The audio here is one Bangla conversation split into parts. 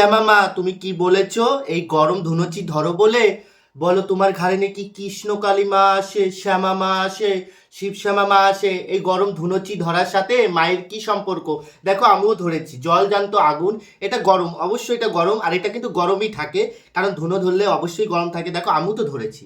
শ্যামা মা তুমি কি বলেছ? এই গরম ধুনুচি ধরো বলে। বলো তোমার ঘাড়ে নাকি কৃষ্ণকালী মা আসে, শ্যামা মা আসে শিব শ্যামা মা আসে? এই গরম ধুনুচি ধরার সাথে মায়ের কি সম্পর্ক? দেখো, আমিও ধরেছি। জল জানতো আগুন, এটা গরম। অবশ্যই এটা গরম, আর এটা কিন্তু গরমই থাকে। কারণ ধুনো ধরলে অবশ্যই গরম থাকে। দেখো, আমিও তো ধরেছি।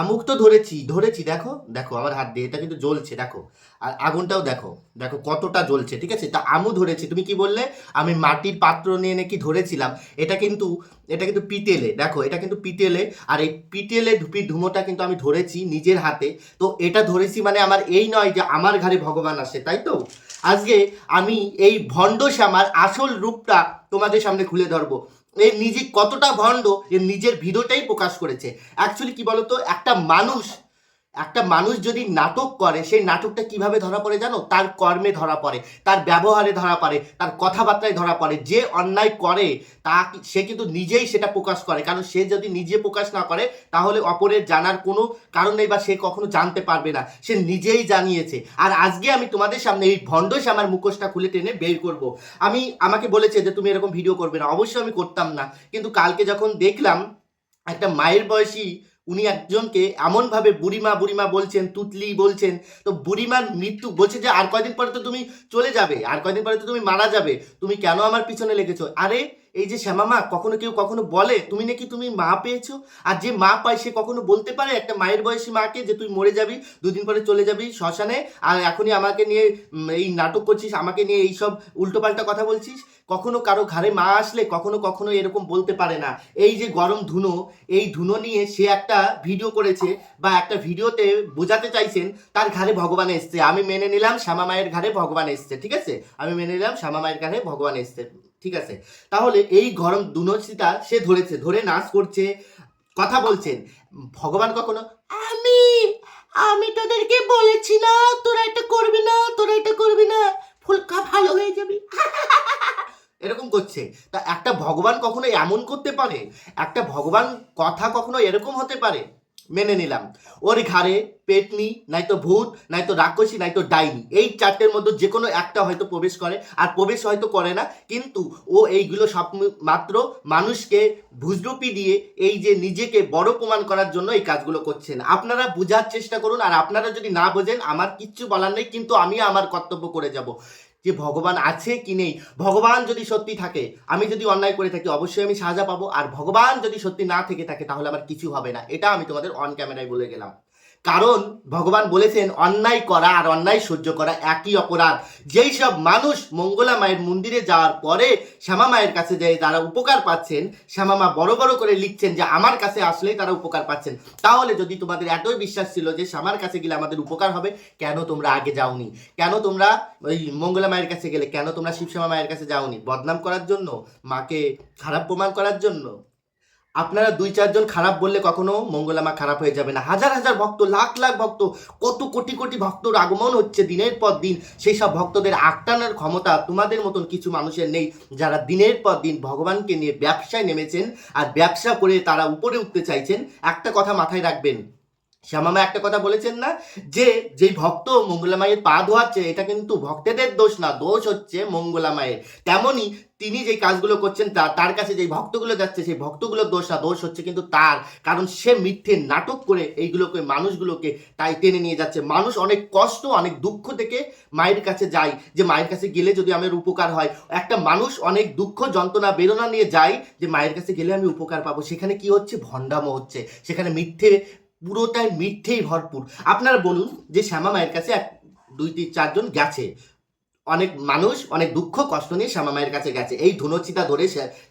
আমুক তো ধরেছি ধরেছি, দেখো দেখো, আমার হাত দিয়ে, এটা কিন্তু জ্বলছে, দেখো। আর আগুনটাও দেখো দেখো কতটা জ্বলছে, ঠিক আছে? তা আমু ধরেছি, তুমি কি বললে? আমি মাটির পাত্র নিয়ে নাকি ধরেছিলাম, এটা কিন্তু এটা কিন্তু পিতেলে, দেখো, এটা কিন্তু পিতেলে, আর এই পিতেলে ধুপি ধুমোটা কিন্তু আমি ধরেছি নিজের হাতে। তো এটা ধরেছি মানে আমার এই নয় যে আমার ঘরে ভগবান আসে, তাই তো? আজকে আমি এই ভণ্ড শ্যামার আসল রূপটা তোমাদের সামনে খুলে ধরবো। এর নিজে কতটা ভণ্ড এর নিজের ভিডিওটাই প্রকাশ করেছে। অ্যাকচুয়ালি কি বলতো? একটা মানুষ একটা মানুষ যদি নাটক করে, সেই নাটকটা কীভাবে ধরা পড়ে জানো? তার কর্মে ধরা পড়ে, তার ব্যবহারে ধরা পড়ে, তার কথাবার্তায় ধরা পড়ে। যে অন্যায় করে, তা সে কিন্তু নিজেই সেটা প্রকাশ করে। কারণ সে যদি নিজে প্রকাশ না করে, তাহলে অপরের জানার কোনো কারণ নেই বা সে কখনো জানতে পারবে না। সে নিজেই জানিয়েছে। আর আজকে আমি তোমাদের সামনে এই ভণ্ড আমার মুখোশটা খুলে টেনে বের করব। আমি, আমাকে বলেছে যে, তুমি এরকম ভিডিও করবে না। অবশ্যই আমি করতাম না। কিন্তু কালকে যখন দেখলাম, একটা মায়ের বয়সী উনি একজনকে এমনভাবে বুড়িমা বুড়িমা বলছেন, তুতলি বলছেন, তো বুড়িমার মৃত্যু বলছে যে, আর কয়দিন পরে তো তুমি চলে যাবে, আর কয়দিন পরে তো তুমি মারা যাবে, তুমি কেন আমার পিছনে লেগেছো? আরে এই যে শ্যামা মা, কখনো কেউ কখনো বলে, তুমি নাকি তুমি মা পেয়েছ? আর যে মা পায় সে কখনো বলতে পারে একটা মায়ের বয়সী মাকে যে তুই মরে যাবি, দুদিন পরে চলে যাবি শ্মশানে, আর এখনই আমাকে নিয়ে এই নাটক করছিস, আমাকে নিয়ে এইসব উল্টোপাল্টা কথা বলছিস? কখনো কারও ঘরে মা আসলে কখনো কখনো এরকম বলতে পারে না। এই যে গরম ধুনো, এই ধুনো নিয়ে সে একটা ভিডিও করেছে বা একটা ভিডিওতে বোঝাতে চাইছেন, তার ঘরে ভগবান এসছে। আমি মেনে নিলাম শ্যামা মায়ের ঘরে ভগবান এসছে, ঠিক আছে? আমি মেনে নিলাম শ্যামা মায়ের ঘরে ভগবান এসছে। ঠিক আছে? তাহলে এই গরম দুনচিতা সে ধরেছে, ধরে নাচ করছে, কথা বলছেন ভগবান কখনো, আমি আমি তোদেরকে বলেছি না, তোরা এটা করবি না, তোরা এটা করবি না, ফুলকা ভালো হয়ে যাবি। এরকম করছে। তা একটা ভগবান কখনো এমন করতে পারে? একটা ভগবান কথা কখনো এরকম হতে পারে? মেনে নিলাম। ওর ঘাড়ে পেটনি নয়তো ভূত নয়তো রাক্ষসী নয়তো ডাইনি। এই চারটের মধ্যে যে কোনো একটা হয়তো প্রবেশ করে, আর প্রবেশ হয়তো করে না, কিন্তু ও এইগুলো সব মাত্র মানুষকে ভুজরুপি দিয়ে এই যে নিজেকে বড় প্রমাণ করার জন্য এই কাজগুলো করছেন। আপনারা বোঝার চেষ্টা করুন, আর আপনারা যদি না বোঝেন, আমার কিচ্ছু বলার নেই, কিন্তু আমি আমার কর্তব্য করে যাব। যে ভগবান আছে কি নেই, ভগবান যদি সত্যি থাকে, আমি যদি অন্যায় করে থাকি, অবশ্যই আমি সাজা পাবো, আর ভগবান যদি সত্যি না থেকে থাকে, তাহলে আমার কিছু হবে না। এটা আমি তোমাদের অন ক্যামেরায় বলে গেলাম। কারণ ভগবান বলেছেন, অন্যায় করা আর অন্যায় সহ্য করা একই অপরাধ। যেই সব মানুষ মঙ্গলা মায়ের মন্দিরে যাওয়ার পরে শ্যামা মায়ের কাছে যে তারা উপকার পাচ্ছেন। শ্যামা মা বড় বড় করে লিখছেন যে, আমার কাছে আসলেই তারা উপকার পাচ্ছেন। তাহলে যদি তোমাদের এতই বিশ্বাস ছিল যে, শ্যামার কাছে গেলে আমাদের উপকার হবে, কেন তোমরা আগে যাওনি? কেন তোমরা ওই মঙ্গলা মায়ের কাছে গেলে? কেন তোমরা শিবশ্যামা মায়ের কাছে যাওনি? বদনাম করার জন্য? মাকে খারাপ প্রমাণ করার জন্য? আপনারা দুই, চারজন খারাপ বললে কখনো মঙ্গলামা খারাপ হয়ে যাবে না। হাজার হাজার ভক্ত, লাখ লাখ ভক্ত, কত কোটি কোটি ভক্তর আগমন হচ্ছে দিনের পর দিন। সেই সব ভক্তদের আটটানোর ক্ষমতা তোমাদের মতন কিছু মানুষের নেই, যারা দিনের পর দিন ভগবানকে নিয়ে ব্যবসায় নেমেছেন। আর ব্যবসা করে তারা উপরে উঠতে চাইছেন। একটা কথা মাথায় রাখবেন শ্যামামা একটা কথা বলেছেন না? যে, যেই ভক্ত মঙ্গলা মায়ের পা ধোয়াচ্ছে, এটা কিন্তু ভক্তদের দোষ না, দোষ হচ্ছে মঙ্গলা মায়ের। তেমনই তিনি যে কাজগুলো করছেন তার কাছে যে ভক্তগুলো যাচ্ছে, সেই ভক্তগুলোর দোষ না, দোষ হচ্ছে কিন্তু তার। কারণ সে মিথ্যে নাটক করে এইগুলোকে, মানুষগুলোকে তাই টেনে নিয়ে যাচ্ছে। মানুষ অনেক কষ্ট, অনেক দুঃখ থেকে মায়ের কাছে যায়। যে মায়ের কাছে গেলে যদি আমার উপকার হয়, একটা মানুষ অনেক দুঃখ, যন্ত্রণা, বেদনা নিয়ে যায়, যে মায়ের কাছে গেলে আমি উপকার পাবো। সেখানে কি হচ্ছে? ভণ্ডামো হচ্ছে। সেখানে মিথ্যে পুরোটাই মিথ্যেই ভরপুর। আপনারা বলুন যে শ্যামা মায়ের কাছে এক দুই তিন চারজন গেছে। অনেক মানুষ অনেক দুঃখ কষ্ট নিয়ে শ্যামা মায়ের কাছে গেছে। এই ধুনোচিতা ধরে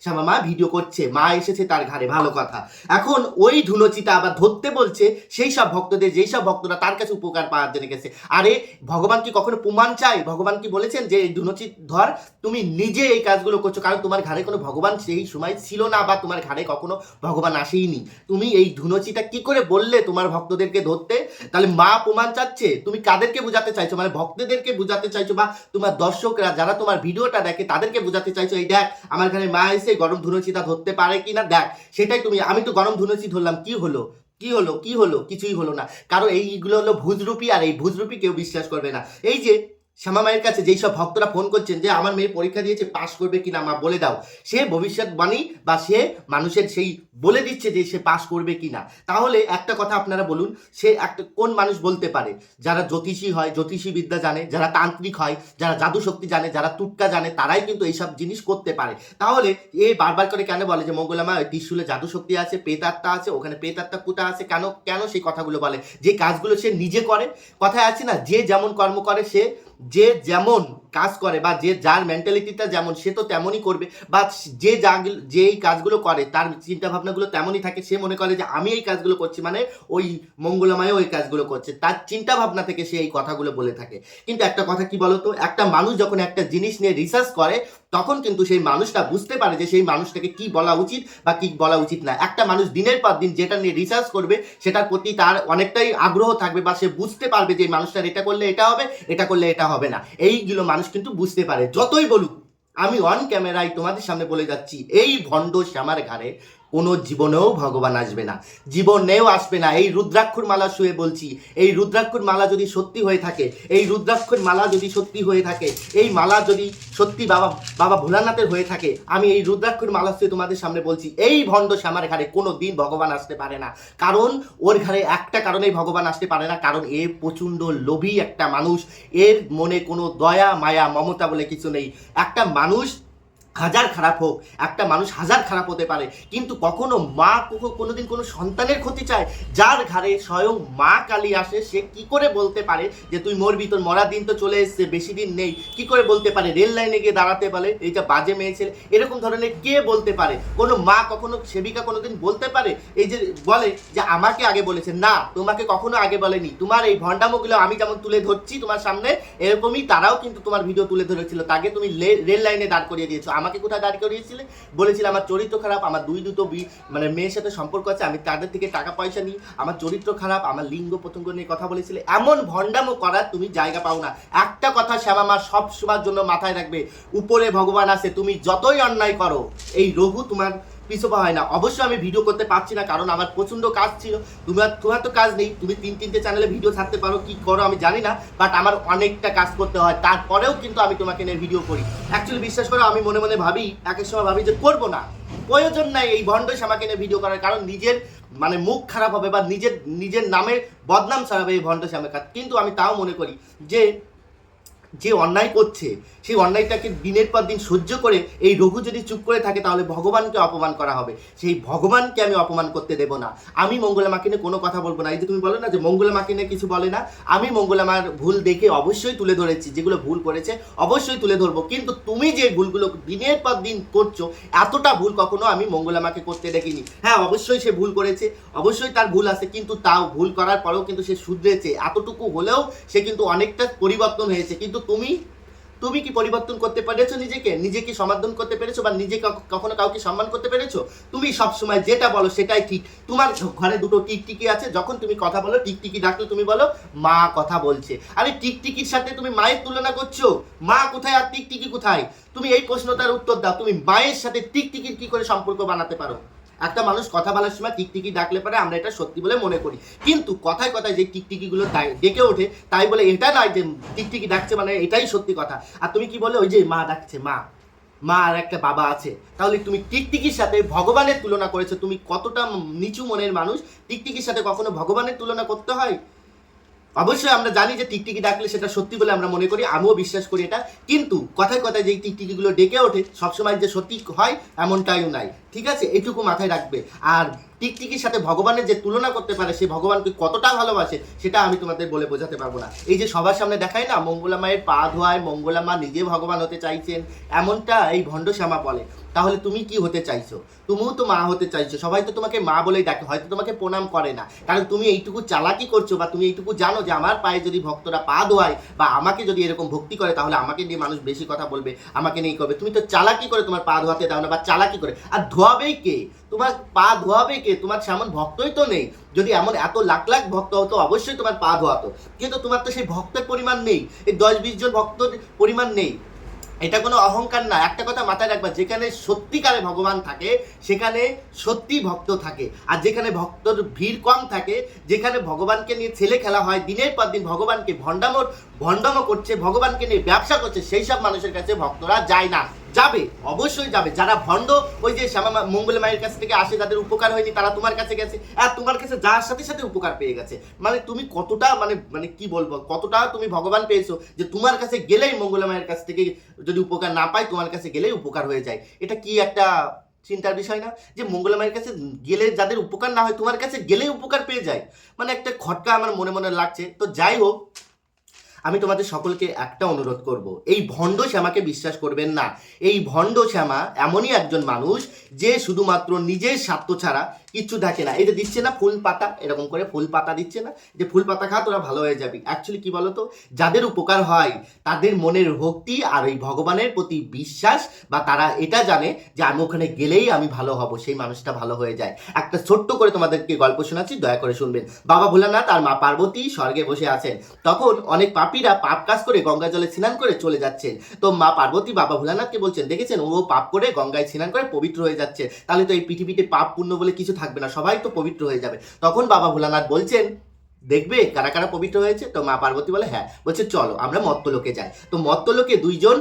শ্যামা মা ভিডিও করছে, মা এসেছে তার ঘাড়ে, ভালো কথা। এখন ওই ধুনোচিতা আবার ধরতে বলছে, সেই সব ভক্তদের, যেই সব ভক্তরা তার কাছে উপকার পাওয়ার জন্য গেছে। আরে, ভগবান কি কখনো প্রমাণ চাই ভগবান কি বলেছেন যে, এই ধুনোচিত ধর, তুমি নিজে এই কাজগুলো করছ, কারণ তোমার ঘাড়ে কোনো ভগবান সেই সময় ছিল না বা তোমার ঘাড়ে কখনো ভগবান আসেইনি। তুমি এই ধুনোচিটা কি করে বললে তোমার ভক্তদেরকে ধরতে? তাহলে মা প্রমাণ চাচ্ছে? তুমি কাদেরকে বোঝাতে চাইছো? মানে ভক্তদেরকে বোঝাতে চাইছো বা তোমার দর্শকরা যারা তোমার ভিডিওটা দেখে তাদেরকে বোঝাতে চাইছো, এই দেখ, আমার এখানে মা এসে গরম ধুনুচিটা ধরতে পারে কি না দেখ, সেটাই তুমি, আমি তো গরম ধুনুচি ধরলাম, কি হলো? কি হলো? কি হলো? কিছুই হলো না। কারণ এইগুলো হলো ভুজরূপী, আর এই ভুজরূপী কেউ বিশ্বাস করবে না। এই যে শ্যামা মায়ের কাছে যেই সব ভক্তরা ফোন করছেন যে, আমার মেয়ে পরীক্ষা দিয়েছে পাশ করবে কিনা মা, বলে দাও। সে ভবিষ্যৎবাণী বা সে মানুষের সেই বলে দিচ্ছে যে, সে পাশ করবে কিনা। তাহলে একটা কথা আপনারা বলুন, সে একটা, কোন মানুষ বলতে পারে? যারা জ্যোতিষী হয় জ্যোতিষী বিদ্যা জানে, যারা তান্ত্রিক হয়, যারা জাদু শক্তি জানে, যারা তুটকা জানে, তারাই কিন্তু এইসব জিনিস করতে পারে। তাহলে এ বারবার করে কেন বলে যে মঙ্গলামা ত্রিশুলে জাদু শক্তি আছে পেতাত্মা আছে, ওখানে পেতাত্মা কুটা আছে, কেন কেন সেই কথাগুলো বলে? যে কাজগুলো সে নিজে করে, কথায় আছে না, যে যেমন কর্ম করে, সে যে যেমন কাজ করে বা যে যার মেন্টালিটিটা যেমন, সে তো তেমনই করবে। বা যে যা যে এই কাজগুলো করে, তার চিন্তাভাবনাগুলো তেমনই থাকে। সে মনে করে যে, আমি এই কাজগুলো করছি মানে ওই মঙ্গলময় ওই কাজগুলো করছে। তার চিন্তাভাবনা থেকে সে এই কথাগুলো বলে থাকে। কিন্তু একটা কথা কি বলতো? একটা মানুষ যখন একটা জিনিস নিয়ে রিসার্চ করে তখন কিন্তু সেই মানুষটা বুঝতে পারে যে সেই মানুষটাকে কি বলা উচিত বা কি বলা উচিত না। একটা মানুষ দিনের পর দিন যেটা নিয়ে রিসার্চ করবে, সেটার প্রতি তার অনেকটাই আগ্রহ থাকবে বা সে বুঝতে পারবে যে মানুষটার এটা করলে এটা হবে, এটা করলে এটা হবে না। এইগুলো মানুষ কিন্তু বুঝতে পারে। যতই বলুক, আমি অন ক্যামেরায় তোমাদের সামনে বলে যাচ্ছি, এই ভণ্ড শ্যামার ঘাড়ে কোনো জীবনেও ভগবান আসবে না, জীবনেও আসবে না। এই রুদ্রাক্ষর মালা শুয়ে বলছি, এই রুদ্রাক্ষর মালা যদি সত্যি হয়ে থাকে, এই রুদ্রাক্ষর মালা যদি সত্যি হয়ে থাকে, এই মালা যদি সত্যি বাবা বাবা ভোলানাথের হয়ে থাকে, আমি এই রুদ্রাক্ষর মালা শুয়ে তোমাদের সামনে বলছি, এই ভণ্ড শ্যামার ঘাড়ে কোনো দিন ভগবান আসতে পারে না। কারণ ওর ঘাড়ে একটা কারণেই ভগবান আসতে পারে না, কারণ এ প্রচণ্ড লোভী একটা মানুষ, এর মনে কোনো দয়া, মায়া, মমতা বলে কিছু নেই। একটা মানুষ হাজার খারাপ হোক, একটা মানুষ হাজার খারাপ হতে পারে, কিন্তু কখনো মা কোনোদিন কোনো সন্তানের ক্ষতি চায়। যার ঘরে স্বয়ং মা কালী আসে, সে কি করে বলতে পারে যে, তুই মরবি, তোর মরার দিন তো চলে এসছে, বেশি দিন নেই। কি করে বলতে পারে? রেল লাইনে গিয়ে দাঁড়াতে পারে এইটা বাজে মেয়ে ছেলে। এরকম ধরনের কে বলতে পারে? কোনো মা কখনো সেবিকা কোনোদিন বলতে পারে? এই যে বলে যে, আমাকে আগে বলেছে। না, তোমাকে কখনো আগে বলেনি। তোমার এই ভণ্ডামোগুলো আমি যেমন তুলে ধরছি তোমার সামনে, এরকমই তারাও কিন্তু তোমার ভিডিও তুলে ধরেছিল। তাকে তুমি রেল লাইনে দাঁড় করিয়ে দিয়েছ। আমাকে কোথায় দাঁড় করিয়েছিলে? বলেছিলে, আমার চরিত্র খারাপ, আমার দুই দুটো মানে মেয়ের সাথে সম্পর্ক আছে, আমি তাদের থেকে টাকা পয়সা নিই, আমার চরিত্র খারাপ, আমার লিঙ্গ প্রতঙ্গ নিয়ে কথা বলেছিলে। এমন ভণ্ডামো করার তুমি জায়গা পাও না। একটা কথা শ্যামা মা সব সময়ের জন্য মাথায় রাখবে, উপরে ভগবান আছে, তুমি যতই অন্যায় করো, এই রঘু তোমার পিছপা হয় না। অবশ্যই আমি ভিডিও করতে পারছি না, কারণ আমার প্রচণ্ড কাজ ছিল। তোমার তোমার তো কাজ নেই। তুমি তিন, তিনটে চ্যানেলে ভিডিও ছাড়তে পারো, কি করো আমি জানি না বাট আমার অনেকটা কাজ করতে হয়। তারপরেও কিন্তু আমি তোমাকে নিয়ে ভিডিও করি। অ্যাকচুয়ালি বিশ্বাস করো, আমি মনে মনে ভাবি এক এক সময় ভাবি যে করব না। প্রয়োজন নাই এই ভণ্ড শ্যামাকে নিয়ে ভিডিও করার, কারণ নিজের মানে মুখ খারাপ হবে বা নিজের নিজের নামের বদনাম ছাড়াবে এই ভণ্ড শ্যামাকা কিন্তু আমি তাও মনে করি যে যে অন্যায় করছে, সেই অন্যায়টাকে দিনের পর দিন সহ্য করে এই রঘু যদি চুপ করে থাকে তাহলে ভগবানকে অপমান করা হবে। সেই ভগবানকে আমি অপমান করতে দেব না। আমি মঙ্গলা মাকে নিয়ে কোনো কথা বলব না। এই যে তুমি বলো না যে মঙ্গলা মাকে নিয়ে কিছু বলে না, আমি মঙ্গলা মার ভুল দেখে অবশ্যই তুলে ধরেছি, যেগুলো ভুল করেছে অবশ্যই তুলে ধরবো। কিন্তু তুমি যে ভুলগুলো দিনের পর দিন করছ, এতটা ভুল কখনো আমি মঙ্গলা মাকে করতে দেখিনি। হ্যাঁ অবশ্যই সে ভুল করেছে, অবশ্যই তার ভুল আছে, কিন্তু তাও ভুল করার পরেও কিন্তু সে শুধরেছে। এতটুকু হলেও সে কিন্তু অনেকটা পরিবর্তন হয়েছে। কিন্তু তুমি তুমি কি পরিবর্তন করতে পেরেছ নিজেকে? নিজেকে সমাধান করতে পেরেছ বা নিজে কখনো কাউকে সম্মান করতে পেরেছ? তুমি সব সময় যেটা বলো সেটাই ঠিক। তোমার ঘরে দুটো টিকটিকি আছে, যখন তুমি কথা বলো, টিকটিকি ডাকলে তুমি বলো, মা কথা বলছে। আরে টিকটিকির সাথে তুমি মায়ের তুলনা করছ? মা কোথায় আর টিকটিকি কোথায়? তুমি এই প্রশ্নটার উত্তর দাও। তুমি মায়ের সাথে টিকটিকির কি করে সম্পর্ক বানাতে পারো? একটা মানুষ কথা বলার সময় টিকটিকি ডাকলে পারে আমরা এটা সত্যি বলে মনে করি। কিন্তু কথায় কথায় যে টিকটিকিগুলো তাই ডেকে ওঠে, তাই বলে এটা নয় যে টিকটিকি ডাকছে মানে এটাই সত্যি কথা। আর তুমি কি বলে ওই যে মা ডাকছে, মা মা আর একটা বাবা আছে। তাহলে তুমি টিকটিকির সাথে ভগবানের তুলনা করেছ, তুমি কতটা নিচু মনের মানুষ? টিকটিকির সাথে কখনো ভগবানের তুলনা করতে হয়? অবশ্যই আমরা জানি যে টিকটিকি ডাকলে সেটা সত্যি বলে আমরা মনে করি, আমিও বিশ্বাস করি এটা। কিন্তু কথায় কথায় যে টিকটিকিগুলো ডেকে ওঠে, সবসময় যে সত্যি হয়, এমনটাইও নাই। ঠিক আছে? এটুকু মাথায় রাখবে। আর টিকটিকির সাথে ভগবানের যে তুলনা করতে পারে, সে ভগবানকে কতটা ভালোবাসে, সেটা আমি তোমাদের বলে বোঝাতে পারব না। এই যে সবার সামনে দেখায় না, মঙ্গলা মায়ের পা ধোয়ায় মঙ্গলা মা নিজে ভগবান হতে চাইছেন, এমনটা এই ভণ্ড শ্যামা বলে। তাহলে তুমি কি হতে চাইছো? তুমিও তো মা হতে চাইছো। সবাই তো তোমাকে মা বলেই ডাকে, হয়তো তোমাকে প্রণাম করে না। কারণ তুমি এইটুকু চালাকি করছ বা তুমি এইটুকু জানো যে আমার পায়ে যদি ভক্তরা পা ধোয়ায় বা আমাকে যদি এরকম ভক্তি করে, তাহলে আমাকে নিয়ে মানুষ বেশি কথা বলবে, আমাকে নিয়ে করবে। তুমি তো চালাকি করে তোমার পা ধোয়াতে দাও না বা চালাকি করে। আর ধোয়াবেই কে? তোমার পা ধোয়াবে কে? তোমার সেমন ভক্তই তো নেই। যদি এমন এত লাখ লাখ ভক্ত হতো, অবশ্যই তোমার পা ধোয়াতো। কিন্তু তোমার তো সেই ভক্তের পরিমাণ নেই। এই দশ বিশ জন ভক্তের পরিমাণ নেই। এটা কোনো অহংকার না। একটা কথা মাথায় রাখবা, যেখানে সত্যিকারে ভগবান থাকে, সেখানে সত্যি ভক্ত থাকে। আর যেখানে ভক্তর ভিড় কম থাকে, যেখানে ভগবানকে নিয়ে ছেলে খেলা হয়, দিনের পর দিন ভগবানকে ভণ্ডামর ভণ্ডামো করছে, ভগবানকে নিয়ে ব্যবসা করছে, সেই সব মানুষের কাছে ভক্তরা যায় না। যাবে, অবশ্যই যাবে। যারা ভণ্ড, ওই যে শ্যামা মঙ্গল মায়ের কাছ থেকে আসে, যাদের উপকার হয়নি তারা তোমার কাছে গেছে। আর তোমার কাছে যাওয়ার সাথে সাথে উপকার পেয়ে গেছে। মানে তুমি কতটা মানে মানে কি বলব, কতটা তুমি ভগবান পেয়েছ যে তোমার কাছে গেলেই মঙ্গল মায়ের কাছ থেকে যদি উপকার না পায় তোমার কাছে গেলেই উপকার হয়ে যায়। এটা কি একটা চিন্তার বিষয় না? যে মঙ্গল মায়ের কাছে গেলে যাদের উপকার না হয়, তোমার কাছে গেলেই উপকার পেয়ে যায়। মানে একটা খটকা আমার মনে মনে লাগছে। তো যাই হোক আমি তোমাদের সকলকে একটা অনুরোধ করব। এই ভণ্ড শ্যামাকে বিশ্বাস করবেন না। এই ভণ্ড শ্যামা এমনই একজন মানুষ যে শুধুমাত্র নিজের স্বার্থ ছাড়া কিচ্ছু দেখে না। যে দিচ্ছে না ফুল পাতা, এরকম করে ফুল পাতা দিচ্ছে না। যে ফুল পাতা খা, তোরা ভালো হয়ে যাবি। অ্যাকচুয়ালি কি বলতো? যাদের উপকার হয়, তাদের মনের ভক্তি আর এই ভগবানের প্রতি বিশ্বাস বা তারা এটা জানে যে আমি ওখানে গেলেই আমি ভালো হব, সেই মানুষটা ভালো হয়ে যায়। একটা ছোট্ট করে তোমাদেরকে গল্প শোনাচ্ছি, দয়া করে শুনবেন। বাবা ভোলানাথ আর মা পার্বতী স্বর্গে বসে আছেন। তখন অনেক পাপীরা পাপ কাজ করে গঙ্গা জলে স্নান করে চলে যাচ্ছেন। তো মা পার্বতী বাবা ভোলানাথকে বলছেন, দেখেছেন? ও পাপ করে গঙ্গায় স্নান করে পবিত্র হয়ে যাচ্ছে। তাহলে তো এই পৃথিবীতে পাপ পুণ্য বলে কিছু থাকবে না, সবাই তো পবিত্র হয়ে যাবে। তখন বাবা ভোলানাথ বলছেন, দেখবে কারা কারা পবিত্র হয়েছে? তো মা পার্বতী বলে হ্যাঁ। বলছে, চলো, আমরা মত্তলোকে যাই। তো মত্তলোকে দুইজন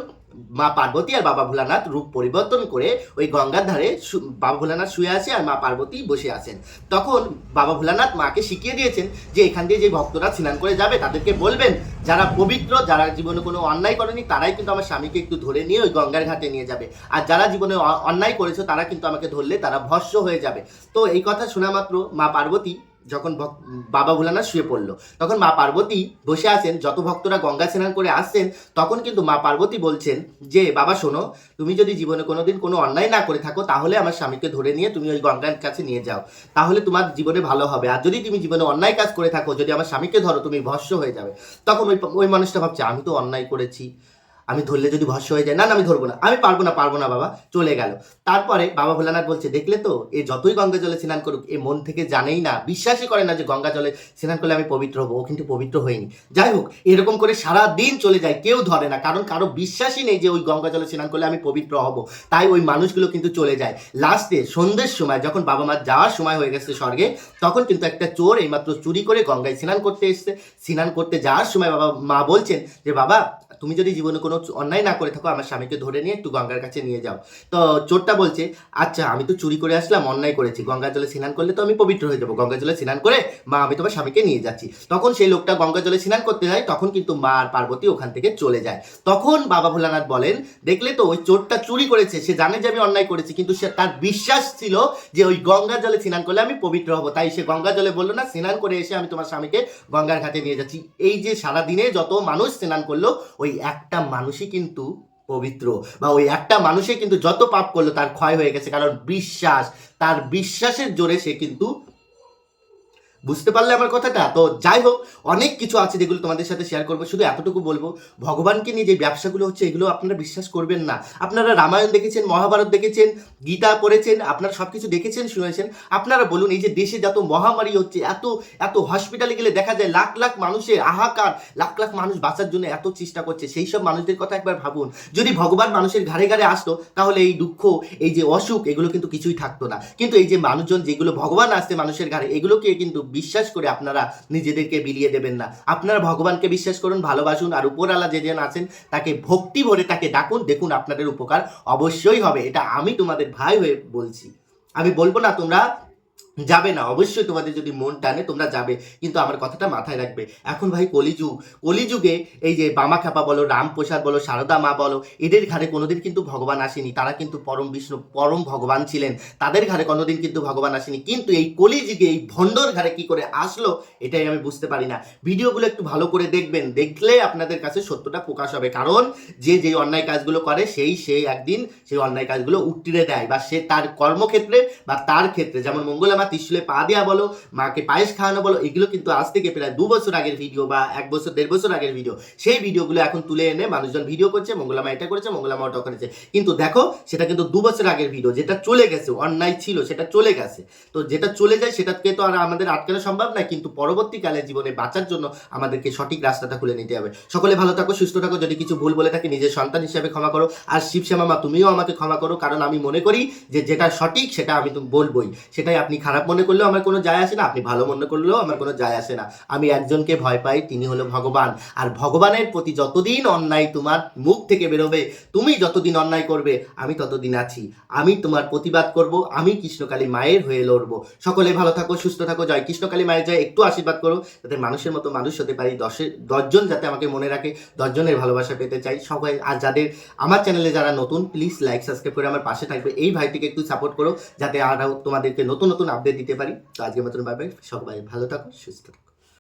মা পার্বতী আর বাবা ভোলানাথ রূপ পরিবর্তন করে ওই গঙ্গার ধারে বাবা ভোলানাথ শুয়ে আছে আর মা পার্বতী বসে আছেন। তখন বাবা ভোলানাথ মাকে শিখিয়ে দিয়েছেন যে এখান দিয়ে যে ভক্তরা স্নান করে যাবে তাদেরকে বলবেন, যারা পবিত্র, যারা জীবনে কোনো অন্যায় করেনি, তারাই কিন্তু আমার স্বামীকে একটু ধরে নিয়ে ওই গঙ্গার ঘাটে নিয়ে যাবে। আর যারা জীবনে অন্যায় করেছ, তারা কিন্তু আমাকে ধরলে তারা ভস্য হয়ে যাবে। তো এই কথা শোনা মাত্র মা পার্বতী যখন বাবা ভোলানাথ শুয়ে পড়ল, তখন মা পার্বতী বসে আছেন, যত ভক্তরা গঙ্গা স্নান করে আসছেন, তখন কিন্তু মা পার্বতী বলছেন যে, বাবা শোনো, তুমি যদি জীবনে কোনোদিন কোনো অন্যায় না করে থাকো, তাহলে আমার স্বামীকে ধরে নিয়ে তুমি ওই গঙ্গার কাছে নিয়ে যাও। তাহলে তোমার জীবনে ভালো হবে। আর যদি তুমি জীবনে অন্যায় কাজ করে থাকো, যদি আমার স্বামীকে ধরো, তুমি ভস্য হয়ে যাবে। তখন ওই ওই মানুষটা ভাবছে, আমি তো অন্যায় করেছি। আমি ধরলে যদি ভস্য হয়ে যায়, না না, আমি ধরবো না। আমি পারব না পারব না, বাবা। চলে গেল। তারপরে বাবা ভোলানাথ বলছে, দেখলে তো এ যতই গঙ্গা জলে স্নান করুক, এ মন থেকে জানেই না, বিশ্বাসই করে না যে গঙ্গা জলে স্নান করলে আমি পবিত্র হব। ও কিন্তু পবিত্র হয়নি। যাই হোক, এরকম করে সারা দিন চলে যায়, কেউ ধরে না। কারণ কারও বিশ্বাসই নেই যে ওই গঙ্গা জলে স্নান করলে আমি পবিত্র হব। তাই ওই মানুষগুলো কিন্তু চলে যায়। লাস্টে সন্ধ্যের সময়, যখন বাবা মা যাওয়ার সময় হয়ে গেছে স্বর্গে, তখন কিন্তু একটা চোর এইমাত্র চুরি করে গঙ্গায় স্নান করতে এসছে। স্নান করতে যাওয়ার সময় বাবা মা বলছেন যে, বাবা, তুমি যদি জীবনে কোনো অন্যায় না করে থাকো, আমার স্বামীকে ধরে নিয়ে একটু গঙ্গার কাছে নিয়ে যাও। তো চোরটা বলছে আচ্ছা আমি তো চুরি করে আসলাম, অন্যায় করেছি। গঙ্গা জলে স্নান করলে তো আমি পবিত্র হয়ে যাব। গঙ্গা জলে স্নান করে মা, আমি তোমার স্বামীকে নিয়ে যাচ্ছি। তখন সেই লোকটা গঙ্গা জলে স্নান করতে যায়, তখন কিন্তু মা আর পার্বতী ওখান থেকে চলে যায়। তখন বাবা ভোলানাথ বলেন, দেখলে তো ওই চোরটা চুরি করেছে, সে জানে যে আমি অন্যায় করেছি, কিন্তু সে, তার বিশ্বাস ছিল যে ওই গঙ্গা জলে স্নান করলে আমি পবিত্র হব। তাই সে গঙ্গা জলে বলল, না, স্নান করে এসে আমি তোমার স্বামীকে গঙ্গার ঘাটে নিয়ে যাচ্ছি। এই যে সারা দিনে যত মানুষ স্নান করল, ওই একটা মানুষই কিন্তু পবিত্র বা ওই একটা মানুষে কিন্তু যত পাপ করল তার ক্ষয় হয়ে গেছে। কারণ বিশ্বাস, তার বিশ্বাসের জোরে সে কিন্তু বুঝতে পারলে আমার কথাটা? তো যাই হোক, অনেক কিছু আছে যেগুলো তোমাদের সাথে শেয়ার করব। শুধু এতটুকু বলব, ভগবানকে নিয়ে যে ব্যবসাগুলো হচ্ছে, এগুলো আপনারা বিশ্বাস করবেন না। আপনারা রামায়ণ দেখেছেন, মহাভারত দেখেছেন, গীতা পড়েছেন, আপনারা সব কিছু দেখেছেন, শুনেছেন। আপনারা বলুন, এই যে দেশে যত মহামারী হচ্ছে, এত এত হসপিটালে গেলে দেখা যায় লাখ লাখ মানুষের আহাকার, লাখ লাখ মানুষ বাঁচার জন্য এত চেষ্টা করছে। সেই সব মানুষদের কথা একবার ভাবুন। যদি ভগবান মানুষের ঘাড়ে ঘাড়ে আসতো, তাহলে এই দুঃখ, এই যে অসুখ, এগুলো কিন্তু কিছুই থাকতো না। কিন্তু এই যে মানুষজন, যেগুলো ভগবান আসছে মানুষের ঘাড়ে, এগুলোকে কিন্তু বিশ্বাস করে আপনারা নিজেদেরকে বিলিয়ে দেবেন না। আপনারা ভগবানকে বিশ্বাস করুন, ভালোবাসুন, আর উপরওয়ালা যে যেন আছেন, তাকে ভক্তি ভরে তাকে ডাকুন, দেখুন আপনাদের উপকার অবশ্যই হবে। এটা আমি তোমাদের ভাই হয়ে বলছি। আমি বলব না তোমরা যাবে না, অবশ্যই তোমাদের যদি মন টানে তোমরা যাবে, কিন্তু আমার কথাটা মাথায় রাখবে। এখন ভাই কলিযুগ, কলিযুগে এই যে বামা খাপা বলো, রামপ্রসাদ বলো, সারদা মা বলো, এদের ঘাড়ে কোনোদিন কিন্তু ভগবান আসেনি, তারা কিন্তু পরম বিষ্ণু, পরম ভগবান ছিলেন। তাদের ঘাড়ে কোনোদিন কিন্তু ভগবান আসেনি, কিন্তু এই কলিযুগে, এই ভণ্ডর ঘাড়ে কি করে আসলো, এটাই আমি বুঝতে পারি না। ভিডিওগুলো একটু ভালো করে দেখবেন, দেখলে আপনাদের কাছে সত্যটা প্রকাশ হবে। কারণ যে যে অন্যায় কাজগুলো করে, সেই সেই একদিন সেই অন্যায় কাজগুলো উত্তরে দেয়, বা সে তার কর্মক্ষেত্রে বা তার ক্ষেত্রে, যেমন মঙ্গলামা ত্রিশুলে পা দেওয়া বলো, মাকে পায়েস খাওয়ানো বলো, এগুলো কিন্তু আজ থেকে প্রায় দু বছর আগের ভিডিও বা এক বছর, দেড় বছর আগের ভিডিও সেই ভিডিওগুলো এখন তুলে এনে মানুষজন ভিডিও করছে, মঙ্গলামা এটা করেছে, মঙ্গলামা ওটা করেছে। কিন্তু দেখো, সেটা কিন্তু দু বছর আগের ভিডিও যেটা চলে গেছে, অন্যায় ছিল, সেটা চলে গেছে। তো যেটা চলে যায়, সেটাকে তো আর আমাদের আটকানো সম্ভব না কিন্তু পরবর্তীকালে জীবনে বাঁচার জন্য আমাদেরকে সঠিক রাস্তাটা খুলে নিতে হবে। সকলে ভালো থাকো, সুস্থ থাকো, যদি কিছু ভুল বলে থাকি, নিজের সন্তান হিসেবে ক্ষমা করো। আর শিবশ্যামা মা, তুমিও আমাকে ক্ষমা করো, কারণ আমি মনে করি যে যেটা সঠিক, সেটা আমি তো বলবোই। সেটাই আপনি খারাপ মনে করলেও আমার কোনো যায় আসে না, আপনি ভালো মনে করলেও আমার কোনো যায় আসে না। আমি একজনকে ভয় পাই, তিনি হলো ভগবান। আর ভগবানের প্রতি যতদিন অন্যায় তোমার মুখ থেকে বেরোবে, তুমি যতদিন অন্যায় করবে, আমি ততদিন আছি। আমি তোমার প্রতিবাদ করব, আমি কৃষ্ণকালী মায়ের হয়ে লড়বো। সকলে ভালো থাকো, সুস্থ থাকো, জয় কৃষ্ণকালী মায়ের জয়। একটু আশীর্বাদ করো, যাতে মানুষের মতো মানুষ হতে পারি। দশে, দশজন যাতে আমাকে মনে রাখে, দশজনের ভালোবাসা পেতে চাই। সবাই, আর যাদের, আমার চ্যানেলে যারা নতুন প্লিজ লাইক সাবস্ক্রাইব করে আমার পাশে থাকবে। এই ভাইটিকে একটু সাপোর্ট করো, যাতে আরও তোমাদেরকে নতুন নতুন আপডেট দিতে পারি। তো আজকের মতন ভাবে সবাই ভালো থাকো সুস্থ থাকো।